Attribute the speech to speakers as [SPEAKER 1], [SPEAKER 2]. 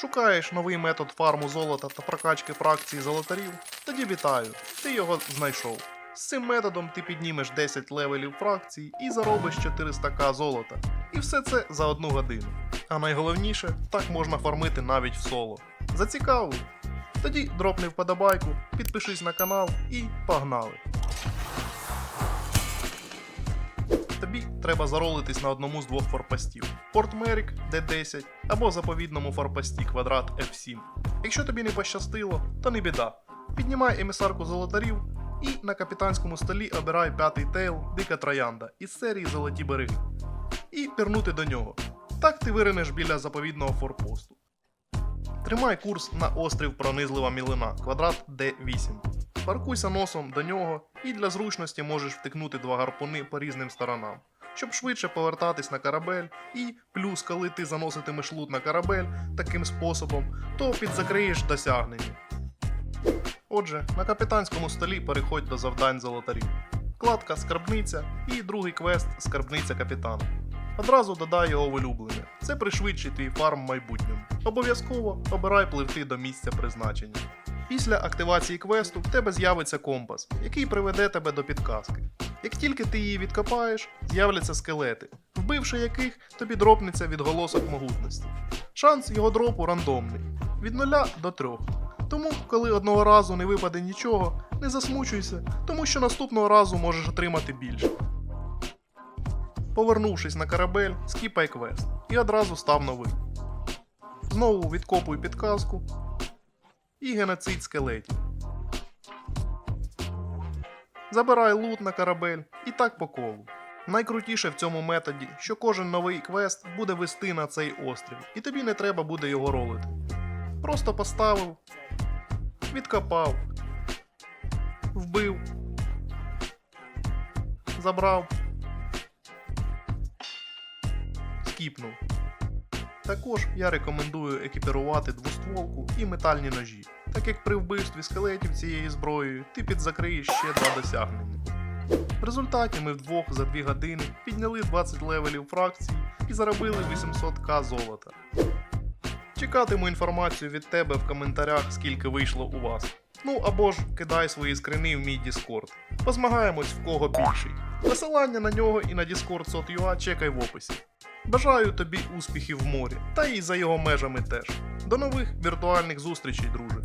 [SPEAKER 1] Шукаєш новий метод фарму золота та прокачки фракції золотарів? Тоді вітаю, ти його знайшов. З цим методом ти піднімеш 10 левелів фракцій і заробиш 400к золота. І все це за одну годину. А найголовніше, так можна фармити навіть в соло. Зацікавив? Тоді дропни вподобайку, підпишись на канал і погнали! Треба заролитись на одному з двох форпостів: Форт Мерік D10 або заповідному форпості квадрат F7. Якщо тобі не пощастило, то не біда. Піднімай емісарку золотарів і на капітанському столі обирай п'ятий тейл Дика Троянда із серії Золоті береги. І пірнути до нього. Так ти виринеш біля заповідного форпосту. Тримай курс на острів Пронизлива Мілина, квадрат D8. Паркуйся носом до нього і для зручності можеш втикнути два гарпуни по різним сторонам, щоб швидше повертатись на корабель, і плюс, коли ти заноситимеш лут на корабель таким способом, то підзакриєш досягнення. Отже, на капітанському столі переходь до завдань золотарів. Вкладка Скарбниця і другий квест Скарбниця капітана. Одразу додай його в улюблене. Це пришвидшить твій фарм в майбутньому. Обов'язково обирай пливти до місця призначення. Після активації квесту в тебе з'явиться компас, який приведе тебе до підказки. Як тільки ти її відкопаєш, з'являться скелети, вбивши яких тобі дропнеться відголосок могутності. Шанс його дропу рандомний від 0 до 3. Тому, коли одного разу не випаде нічого, не засмучуйся, тому що наступного разу можеш отримати більше. Повернувшись на корабель, скіпай квест і одразу став новий. Знову відкопуй підказку і геноцид скелетів. Забирай лут на корабель і так по колу. Найкрутіше в цьому методі, що кожен новий квест буде вести на цей острів, і тобі не треба буде його ролити. Просто поставив, відкопав, вбив, забрав, скіпнув. Також я рекомендую екіпірувати двостволку і метальні ножі, так як при вбивстві скелетів цією зброєю ти підзакриєш ще два досягнення. В результаті ми вдвох за 2 години підняли 20 левелів фракції і заробили 800к золота. Чекатиму інформацію від тебе в коментарях, скільки вийшло у вас. Ну або ж кидай свої скрини в мій Discord. Позмагаємось в кого більший. Посилання на нього і на Discord SOT.ua чекай в описі. Бажаю тобі успіхів в морі, та і за його межами теж. До нових віртуальних зустрічей, друже.